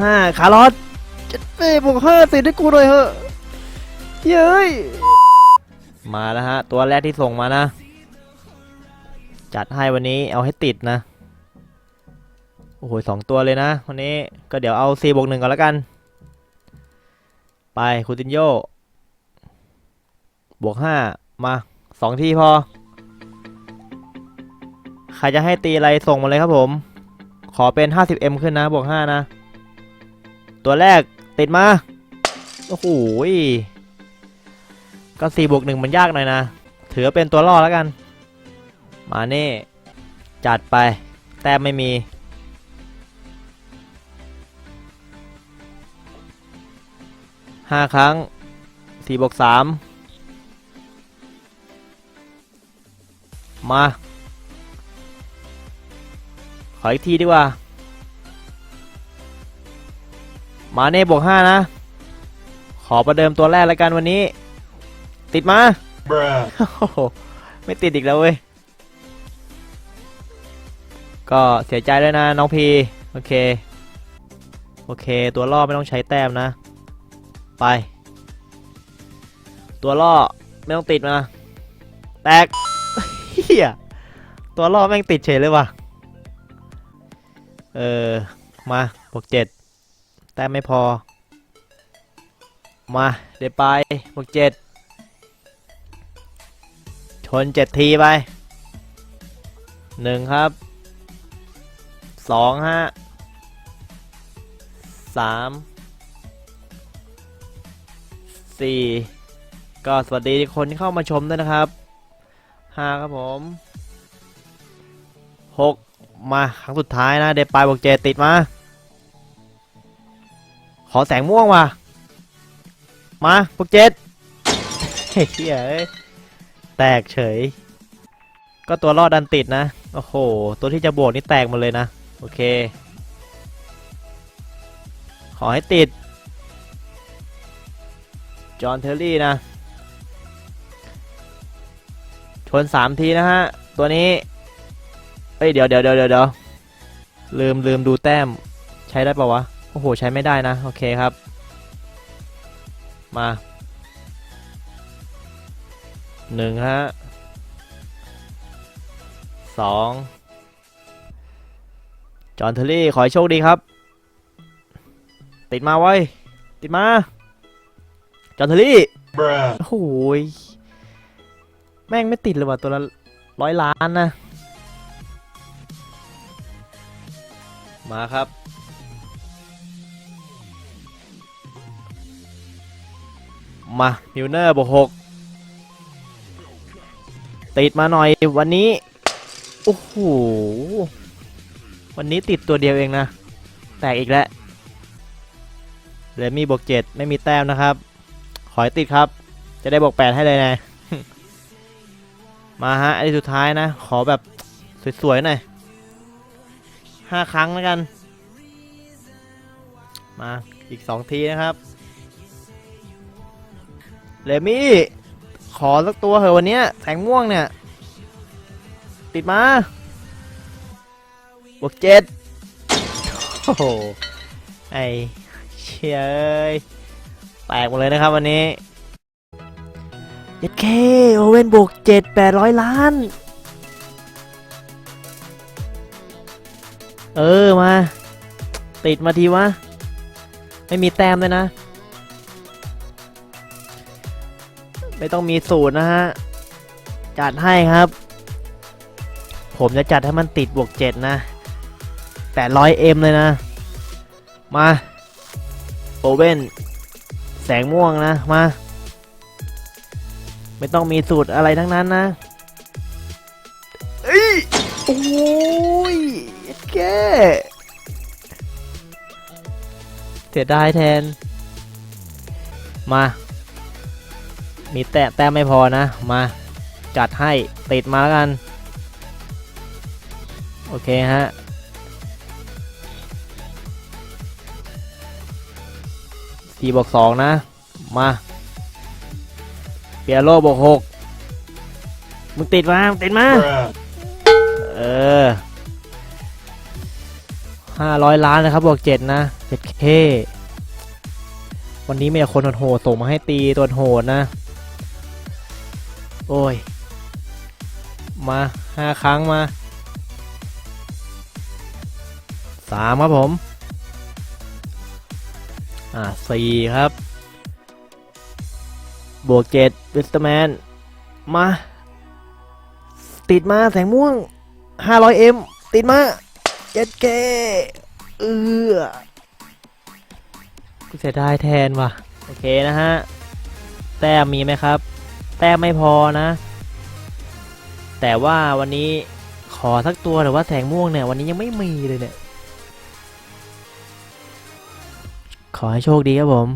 ห้าคาร์ลอสเจ็ดเป้บวกห้าติดให้กูหน่อยเถอะเย้ยมาแล้วฮะ ตัวแรกที่ส่งมานะ จัดให้วันนี้เอาให้ติดนะ โอ้โหสองตัวเลยนะ วันนี้ก็เดี๋ยวเอา4บวกหนึ่งก่อนแล้วกัน ไปคูตินโยบวกห้ามาสองที่พอ ใครจะให้ตีอะไรส่งมาเลยครับผม ขอเป็น 50m ขึ้นนะ บวก 5 นะ ตัวแรกติดมา โอ้โหก็4บวก1มันยากหน่อยนะ ถือว่าเป็นตัวล่อแล้วกัน มาเน่จัดไป แต้มไม่มี ห้าครั้งสี่บวกสามมา ขออีกทีดีกว่า มาเน่บวกห้านะ ขอประเดิมตัวแรกแล้วกันวันนี้ ติดมา Bruh. โอ้โห ไม่ติดอีกแล้วเว้ย ก็เสียใจด้วยนะน้องพี โอเค โอเค ตัวล่อไม่ต้องใช้แต้มนะ ไป ตัวล่อไม่ต้องติดมา แตกเฮียตัวล่อแม่งติดเฉยเลยว่ะ เออ มาบวกเจ็ด แต้มไม่พอ มา เดี๋ยวไปบวกเจ็ดชนเจ็ดทีไปหนึ่งครับสองฮะสามสี่ก็สวัสดีคนที่เข้ามาชมด้วยนะครับห้าครับผมหกมาครั้งสุดท้ายนะ เดปายบวกเจติดมา ขอแสงม่วงว่ะมาบวกเจ็ดเฮ้ยเอ้ยแตกเฉย ก็ตัวรอดดันติดนะ โอ้โห ตัวที่จะบวกนี่แตกหมดเลยนะ โอเค ขอให้ติด จอห์นเทอร์รี่นะ ชนสามทีนะฮะ ตัวนี้ เอ้ย เดี๋ยวเดี๋ยวเดี๋ยวเดี๋ยวลืมลืมดูแต้ม ใช้ได้ปะวะ โอ้โห ใช้ไม่ได้นะ โอเคครับ มาหนึ่งฮะสองจอห์นเทอร์รี่ ขอให้โชคดีครับ ติดมาไว้ยติดมา จอห์นเทอร์รี่ Bruh. โอ้โหยแม่งไม่ติดเลยว่ะ ตัวละร้อยล้านนะ มาครับ มามิวเนอร์บวกหกติดมาหน่อยวันนี้ โอ้โห วันนี้ติดตัวเดียวเองนะ แตกอีกแล้วเรมี่บวกเจ็ดไม่มีแต้มนะครับ ขอให้ติดครับ จะได้บวกแปดให้เลยนะ มาฮะอันสุดท้ายนะ ขอแบบสวยๆหน่อยห้าครั้งแล้วกัน มาอีกสองทีนะครับ เรมี่ ขอสักตัวเหอะวันเนี้ยแสงม่วงเนี่ย ติดมาบวกเจ็ดโอ้โห ไอเชยเอ้ยแตกหมดเลยนะครับวันนี้เจ็ดเคโอเว่นบวกเจ็ดแปดร้อยล้าน เออมา ติดมาทีวะ ไม่มีแต้มเลยนะ ไม่ต้องมีสูตรนะฮะ จัดให้ครับ ผมจะจัดให้มันติดบวกเจ็ดนะแปดร้อยเอ็มเลยนะ มาโอเว่นแสงม่วงนะมา ไม่ต้องมีสูตรอะไรทั้งนั้นนะเอ้ยโอ้ยแกเสียดายแทน มา มีแต้แต้มไม่พอนะ มาจัดให้ติดมาแล้วกัน โอเคฮะสี่บวกสองนะ มาเปียโรบวกหกมึงติดมามึงติดมา เออห้าร้อยล้านนะครับบวกเจ็ดนะเจ็ดเควันนี้มีแต่คนโหดๆส่งมาให้ตีตัวโหดนะ โอ้ย มาห้าครั้งมาสามครับผม อ่าสี่ครับ บวกเจ็ดวิสต์แมน มา ติดมาแสงม่วง 500M ติดมาเจ็ดเกเออกูเสียดายแทนว่ะ โอเคนะฮะ แต้มมีไหมครับ ต้มไม่พอนะ แต่ว่าวันนี้ขอสักตัวหรือว่าแสงม่วงเนี่ยวันนี้ยังไม่มีเลยเนี่ย ขอให้โชคดีครับผม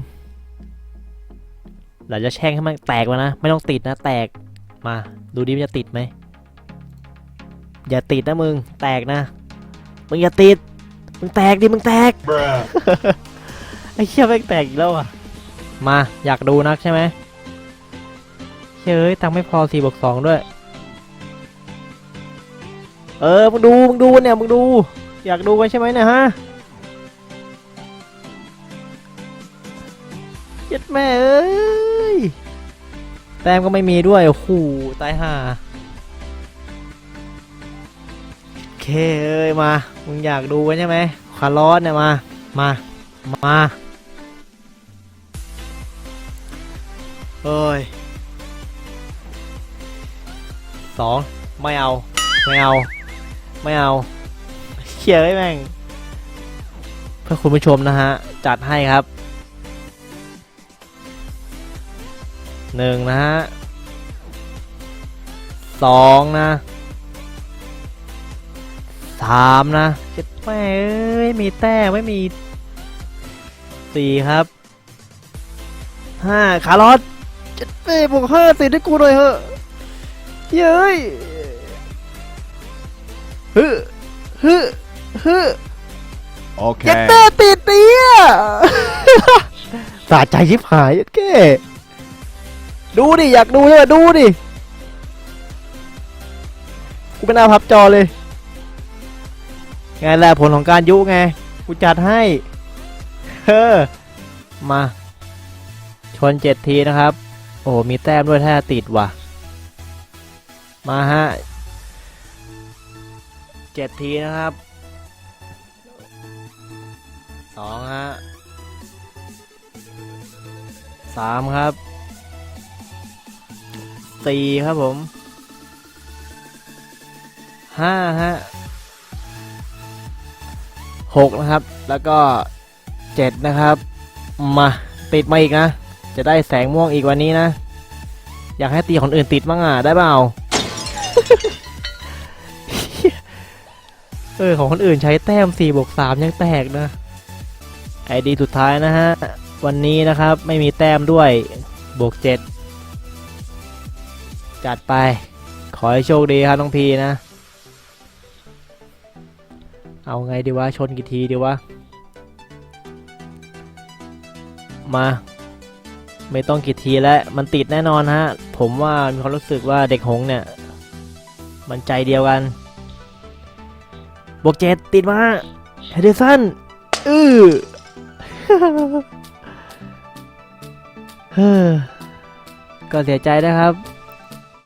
เราจะแช่งให้มันแตกมานะ ไม่ต้องติดนะ แตกมา ดูดิมันจะติดไหม อย่าติดนะมึง แตกนะ มึงอย่าติด มึงแตกดิ มึงแตก Bruh. ไอ้เชี่ยแม่งแตกอีกแล้วอะ มา อยากดูนักใช่ไหม เฮ้ยตังไม่พอสี่บวกสองด้วย เออ มึงดู มึงดูเนี่ย มึงดู อยากดูกันใช่ไหมเนี่ยฮะเย็ดแม่เอ้ย แต้มก็ไม่มีด้วย โอ้โห ตายห่าโอเคเอ้ย มา มึงอยากดูกันใช่ไหมคาร์ลอสเนี่ยมา มา มา เอ้ย สองไม่เอา ไม่เอา ไม่เอาเขียไว้แม่ง เพื่อคุณผู้ชมนะฮะ จัดให้ครับหนึ่งนะฮะสองนะสามนะเจ็ดแม่เอ้ย มีแต้ไม่มีสี่ครับห้าคาร์ลอสเจ็ดเป้บวกห้าติดให้กูหน่อยเหอะ เย้ยฮึฮึฮึเจ็ด Okay. เป้ติดเนี่ยสะใจชิบหายเจ็ดเก้ดูดิ อยากดูใช่ไหมดูดิ กูเป็นหน้าพับจอเลย ไงแหละผลของการยุไง กูจัดให้เฮ้อมา ชนเจ็ดทีนะครับ โอ้โหมีแต้มด้วยถ้าติดว่ะ มาฮะเจ็ดทีนะครับสองฮะสามครับสี่ครับผมห้าฮะหกนะครับ แล้วก็เจ็ดนะครับ มาติดมาอีกนะ จะได้แสงม่วงอีกวันนี้นะ อยากให้ตีคนอื่นติดบ้างอะ ได้เปล่า เออของคนอื่นใช้แต้ม4บวก3ยังแตกนะไอดีสุดท้ายนะฮะ วันนี้นะครับไม่มีแต้มด้วยบวก7จัดไป ขอให้โชคดีครับน้องพีนะ เอาไงดีวะ ชนกี่ทีดีวะ มา ไม่ต้องกี่ทีแล้ว มันติดแน่นอนฮะ ผมว่ามีความรู้สึกว่าเด็กหงเนี่ย มันใจเดียวกัน บวกเจ็ดติดมาเฮเดสันอื้อก็เสียใจนะครับ